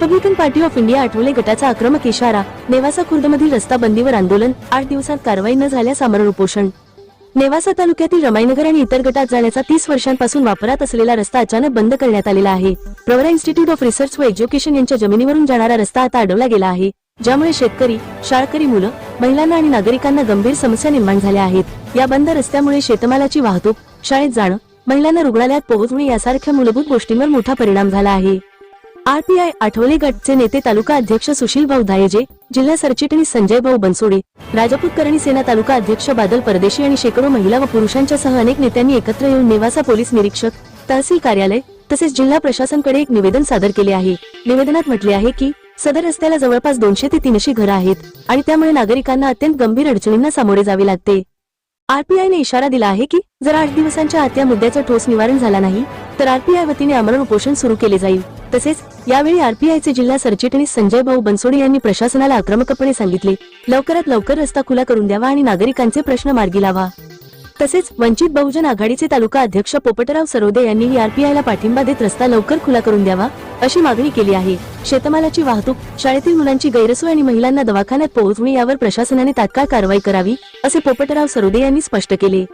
Republican party of India Athawale गटाचा आक्रमक इशारा नेवासा खुर्दमधील रस्ता बंदीवर आंदोलन आठ दिवसात कारवाई न झाल्यास आमरण उपोषण नेवासा तालुक्यातील रमाईनगर आणि इतर गटात जाण्याचा तीस वर्षांपासून वापरात असलेला रस्ता अचानक बंद करण्यात आलेला आहे. प्रवरा इन्स्टिट्यूट ऑफ रिसर्च व एज्युकेशन यांच्या जमिनीवरून जाणारा रस्ता आता अडवला गेला आहे ज्यामुळे शेतकरी शाळकरी मुलं महिलांना आणि नागरिकांना गंभीर समस्या निर्माण झाल्या आहेत. या बंद रस्त्यामुळे शेतमालाची वाहतूक शाळेत जाणं महिलांना रुग्णालयात पोहोचणे यासारख्या मूलभूत गोष्टींवर मोठा परिणाम झाला आहे. आरपीआय आठवले गटचे नेते तालुका अध्यक्ष सुशील भाऊ धायजे जिल्हा सरचिटणीस संजय भाऊ बनसोडे राजपूत करणी सेना तालुका अध्यक्ष बादल परदेशी आणि शेकडो महिला व पुरुषांच्या सह अनेक नेत्यांनी एकत्र येऊन नेवासा पोलीस निरीक्षक तहसील कार्यालय तसेच जिल्हा प्रशासनकडे एक निवेदन सादर केले आहे. निवेदनात म्हटले आहे की सदर रस्त्याला जवळपास दोनशे ते तीनशे घरं आहेत आणि त्यामुळे नागरिकांना अत्यंत गंभीर अडचणींना सामोरे जावे लागते. आरपीआयने इशारा दिला आहे की जर आठ दिवसांच्या आत या मुद्द्याचं ठोस निवारण झाला नाही तर आरपीआय वतीने आमरण उपोषण सुरू केले जाईल. तसेच यावेळी आरपीआयचे जिल्हा सरचिटणीस संजय भाऊ बनसोडे यांनी प्रशासनाला आक्रमकपणे सांगितले लवकरात लवकर रस्ता खुला करून द्यावा आणि नागरिकांचे प्रश्न मार्गी लावा. तसेच वंचित बहुजन आघाडीचे तालुका अध्यक्ष पोपटराव सरोदे यांनीही आरपीआयला पाठिंबा देत रस्ता लवकर खुला करून द्यावा अशी मागणी केली आहे. शेतमालाची वाहतूक शाळेतील मुलांची गैरसोय आणि महिलांना दवाखान्यात पोहोचणे यावर प्रशासनाने तात्काळ कारवाई करावी असे पोपटराव सरोदे यांनी स्पष्ट केले.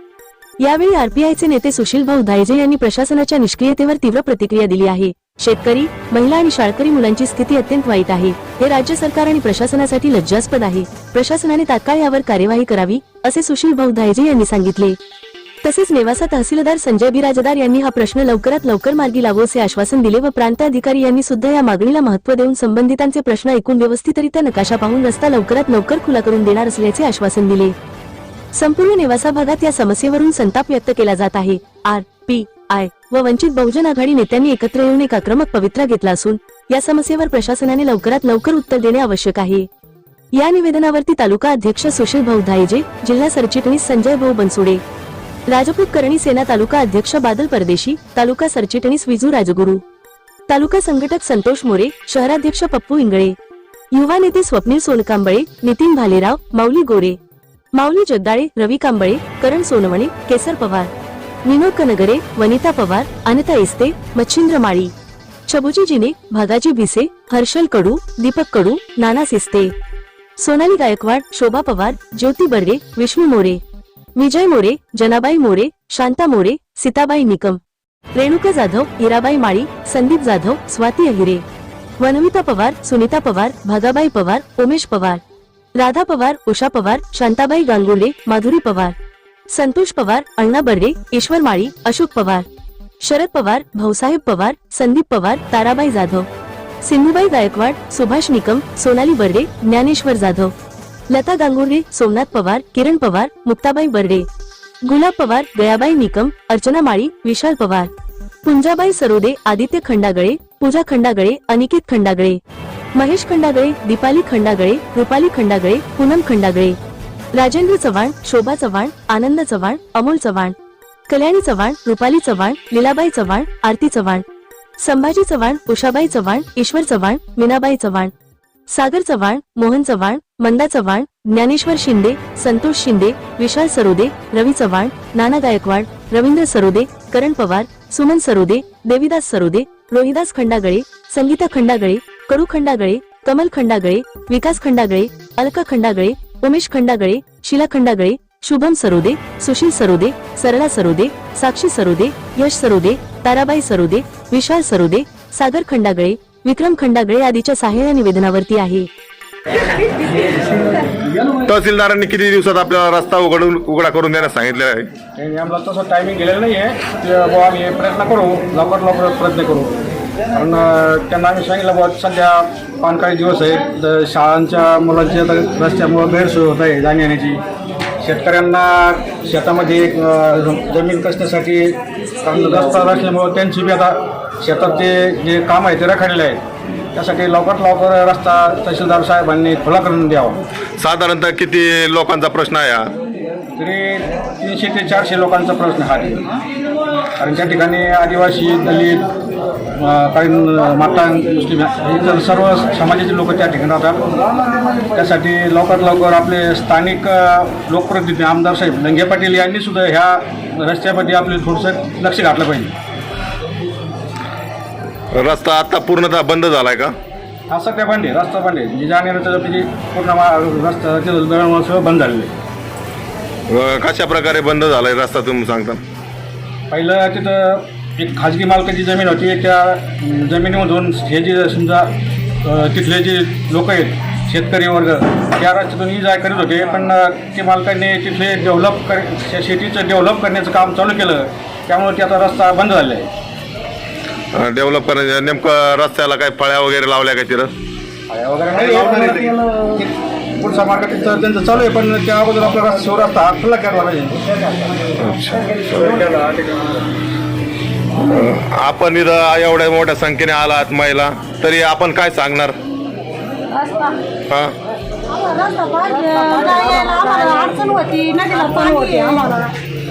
यावेळी आरपीआयचे नेते सुशील भाऊ धायजे यांनी प्रशासनाच्या निष्क्रियतेवर तीव्र प्रतिक्रिया दिली आहे. शेतकरी महिला आणि शाळकरी मुलांची स्थिती अत्यंत वाईट आहे. हे राज्य सरकार आणि प्रशासनासाठी लज्जास्पद आहे. प्रशासनाने तात्काळ यावर कार्यवाही करावी असे सुशील भाऊ धायजे यांनी सांगितले. तसेच नेवासा तहसीलदार संजय बिराजदार यांनी हा प्रश्न लवकरात लवकर मार्गी लावू असे आश्वासन दिले व प्रांताधिकारी यांनी सुद्धा या मागणीला महत्त्व देऊन संबंधितांचे प्रश्न ऐकून व्यवस्थितरित्या नकाशा पाहून रस्ता लवकरात लवकर खुला करून देणार असल्याचे आश्वासन दिले. संपूर्ण निवासा भागात या समस्येवरून संताप व्यक्त केला जात आहे. आर पी आय व वंचित बहुजन आघाडी नेत्यांनी एकत्र येऊन एक आक्रमक पवित्रा घेतला असून या समस्येवर प्रशासनाने लवकरात लवकर उत्तर देणे आवश्यक आहे. या निवेदनावरती तालुका अध्यक्ष सुशील भाऊ धायजे जिल्हा सरचिटणीस संजय भाऊ बनसुडे राजपूत करणी सेना तालुका अध्यक्ष बादल परदेशी तालुका सरचिटणीस विजू राजगुरू तालुका संघटक संतोष मोरे शहराध्यक्ष पप्पू इंगळे युवा नेते स्वप्नील सोनकांबळे नितीन भालेराव माऊली गोरे माऊली जगदाळे रवी कांबळे करण सोनवणे केसर पवार विनोद कनगरे वनिता पवार अनिता इस्ते मच्छिंद्र माळी छबुजी जिने भागाजी भिसे हर्षल कडू दीपक कडू नाना सिस्ते सोनाली गायकवाड शोभा पवार ज्योती बर्गे विष्णू मोरे विजय मोरे जनाबाई मोरे शांता मोरे सीताबाई निकम रेणुका जाधव हिराबाई माळी संदीप जाधव स्वाती अहिरे वनविता पवार सुनीता पवार भागाबाई पवार उमेश पवार राधा पवार उषा पवार शांताबाई गांगुर्डे माधुरी पवार संतोष पवार अण्णा बर्डे ईश्वर माळी अशोक पवार शरद पवार भाऊसाहेब पवार संदीप पवार ताराबाई जाधव सिंधुबाई गायकवाड सुभाष निकम सोनाली बर्डे ज्ञानेश्वर जाधव लता गांगुर्डे सोमनाथ पवार किरण पवार मुक्ताबाई बर्डे गुलाब पवार गयाबाई निकम अर्चना माळी विशाल पवार पुंजाबाई सरोदे आदित्य खंडागळे पूजा खंडागळे अनिकेत खंडागळे. महेश खंडागळे दीपाली खंडागळे रुपाली खंडागळे पूनम खंडागळे. राजेंद्र चव्हाण शोभा चव्हाण आनंद चव्हाण अमोल चव्हाण. कल्याणी चव्हाण रुपाली चव्हाण लीलाबाई चव्हाण आरती चव्हाण. संभाजी चव्हाण उषाबाई चव्हाण ईश्वर चव्हाण मीनाबाई चव्हाण. सागर चव्हाण मोहन चव्हाण मंदा चव्हाण ज्ञानेश्वर शिंदे संतोष शिंदे विशाल सरोदे रवी चव्हाण नाना गायकवाड रवींद्र सरोदे करण पवार सुमन सरोदे देविदास सरोदे रोहिदास खंडागळे संगीता खंडागळे कडू खंडागळे कमल खंडागळे विकास खंडागळे अलका खंडागळे उमेश खंडागळे शिला खंडागळे शुभम सरोदे सुशील सरोदे सरला सरोदे साक्षी सरोदे यश सरोदे ताराबाई सरोदे विशाल सरोदे सागर खंडागळे विक्रम खंडागळे आदीच्या सहाय्य निवेदनावरती आहे. तहसीलदारांनी किती दिवसात आपल्याला रस्ता उघडून उघडा करून देण्यास सांगितलेलं आहे? आम्हाला तसं टायमिंग दिलेलं नाही आहे आम्ही प्रयत्न करू. लवकर लवकर प्रयत्न करू. कारण त्यांना आम्ही सांगितलं बुवा सध्या पानकाळी दिवस आहेत तर शाळांच्या मुलांची आता रस्त्यामुळं गैरसोय होत आहे जाण्या येण्याची शेतकऱ्यांना शेतामध्ये अं, जमीन कसण्यासाठी कारण रस्ता नसल्यामुळं त्यांची बी आता शेताचे जे काम आहे ते रखडलेले आहेत. त्यासाठी लवकरात लवकर रस्ता तहसीलदार साहेबांनी खुला करून द्यावा. साधारणतः किती लोकांचा प्रश्न आहे हा? तरी तीनशे ते चारशे लोकांचा प्रश्न हा. आहे कारण त्या ठिकाणी आदिवासी दलित काही माता मुस्लिम इतर सर्व समाजाचे लोक त्या ठिकाणी राहतात. त्यासाठी लवकरात लवकर आपले स्थानिक लोकप्रतिनिधी आमदार साहेब लंगे पाटील यांनी सुद्धा ह्या रस्त्यामध्ये आपले थोडंसं लक्ष घातलं पाहिजे. रस्ता आता पूर्णतः बंद झालाय का? हा सगळ्या बंद आहे रस्ता बंद आहे जे जाण्याचं त्याची पूर्ण मा- रस्ता तिथं दळणवळण बंद झालेलं आहे. कशा प्रकारे बंद झालाय रस्ता तुम्ही सांगता? पहिलं तिथं एक खाजगी मालकाची जमीन होती त्या जमिनीमधून हे जे समजा तिथले जे लोक आहेत शेतकरी वर्ग त्या रस्त्यातून ही जाय करीत होते पण ते मालकांनी तिथले डेव्हलप कर शेतीचं डेव्हलप करण्याचं काम चालू केलं त्यामुळे त्याचा रस्ता बंद झाला आहे डेव्हलप करण्याच्या नेमकं रस्त्याला काय फळ्या वगैरे लावल्या काय तिथं? फळ्या वगैरे पुढचा मार्ग तिथं त्यांचं चालू आहे पण त्या अगोदर आपला रस्ता शिव रस्ता हा खुला केला पाहिजे. आपण इथं एवढ्या मोठ्या संख्येने आलात महिला तरी आपण काय सांगणार? हा? रस्ता पाहिजे. यायला आम्हाला अडचण होती नदीला पाणी होते आम्हाला.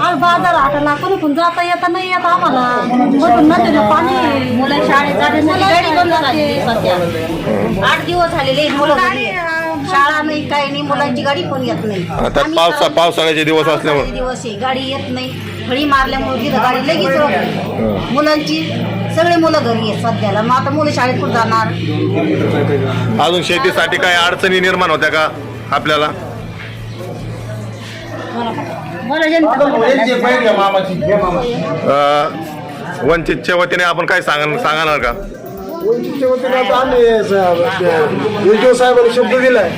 आज बाजार हाटाला कोणी पण जाता येता नाही येत आम्हाला. मधून नदीला पाणी. आहे. मुलं शाळेत जाण्यासाठी मुलं गाडी शाळेत बंद जाते. झाली सध्या आठ दिवस झालेले आहेत, मुलं घरी. आहेत. शाळा नाही काही नाही मुलांची गाडी पण येत नाही. आता आम्ही पावसा पावसाळ्याचे दिवस असल्यामुळे पावसाळ्याचे दिवस आहे गाडी येत नाही. फळी मारल्यामुळे तिथं गाडी लगेच रोखली. मुलांची सगळे मुलं घरी आहेत सध्याला. मग आता मुलं शाळेत कुठं जाणार? अजून शेतीसाठी काही अडचणी निर्माण होत्या का आपल्याला? मला जनता अ, वंचितच्या वतीने आपण काय सांग सांगणार का? वंचितच्या वतीने आता आम्ही एसडीओ साहेबांनी शब्द दिलाय.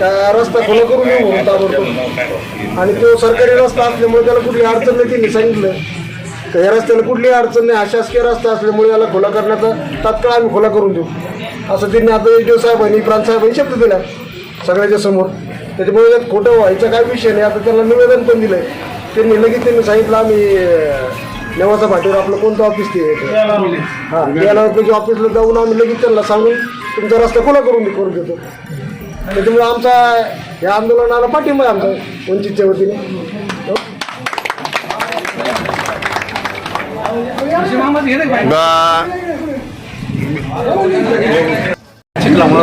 का रस्ता खुला करून येऊ म्हणून ताबडतोब. आणि तो सरकारी रस्ता असल्यामुळे त्याला कुठली अडचण नाही त्यांनी सांगितलं. का या रस्त्याला कुठली अडचण नाही हा शासकीय रस्ता असल्यामुळे याला खुला करण्याचा तात्काळ आम्ही खुला करून देऊ. असं त्यांनी आता एसडीओ साहेबांनी प्रांत साहेबांनी शब्द दिला सगळ्याच्या समोर. त्याच्यामुळे त्यात खोटं व्हायचा काय विषय नाही. आता त्याला निवेदन पण दिलंय. त्यांनी लगेच त्यांनी सांगितलं आम्ही अं, नेवासा भाटीवर आपलं कोणतं ऑफिस ते? हां याला त्याच्या ऑफिसला जाऊन आम्ही लगेच त्यांना सांगून तुमचा रस्ता खुला करून मी करून देतो. त्याच्यामुळे आमचा या आंदोलनाला पाठिंबा आहे आमचा वंचितच्या वतीने.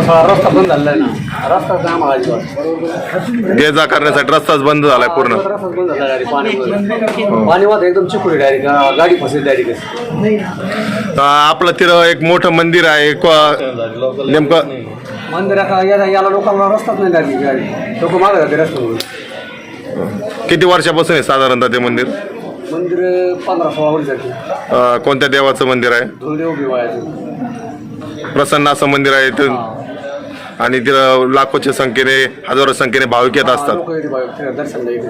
चिखलामुळे रस्ता बंद झालेला आहे ना रस्ता जाम आहे अजिबात ये जा करण्यासाठी रस्ताच बंद झालाय पूर्ण. रस्ताच बंद झाला पाणी पाणी वाहत एकदम चिखुली डायरेक्ट गाडी फसेल डायरेक्ट आपलं तिथं एक मोठं मंदिर आहे क- नेमकं मंदिर आता याला याला लोकांना रस्ताच नाही गाडी. लोक मागं जाते रस्त्यावर किती वर्षापासून आहे साधारणतः ते मंदिर? मंदिर पंधरा सोळा वर्ष अ, कोणत्या देवाचं मंदिर आहे? धुळदेव बिवाळ्याचं प्रसन्न असं मंदिर आहे ते आणि तिथं लाखोच्या संख्येने हजारो संख्येने भाविक येत असतात. बाहेर दर्शनला येते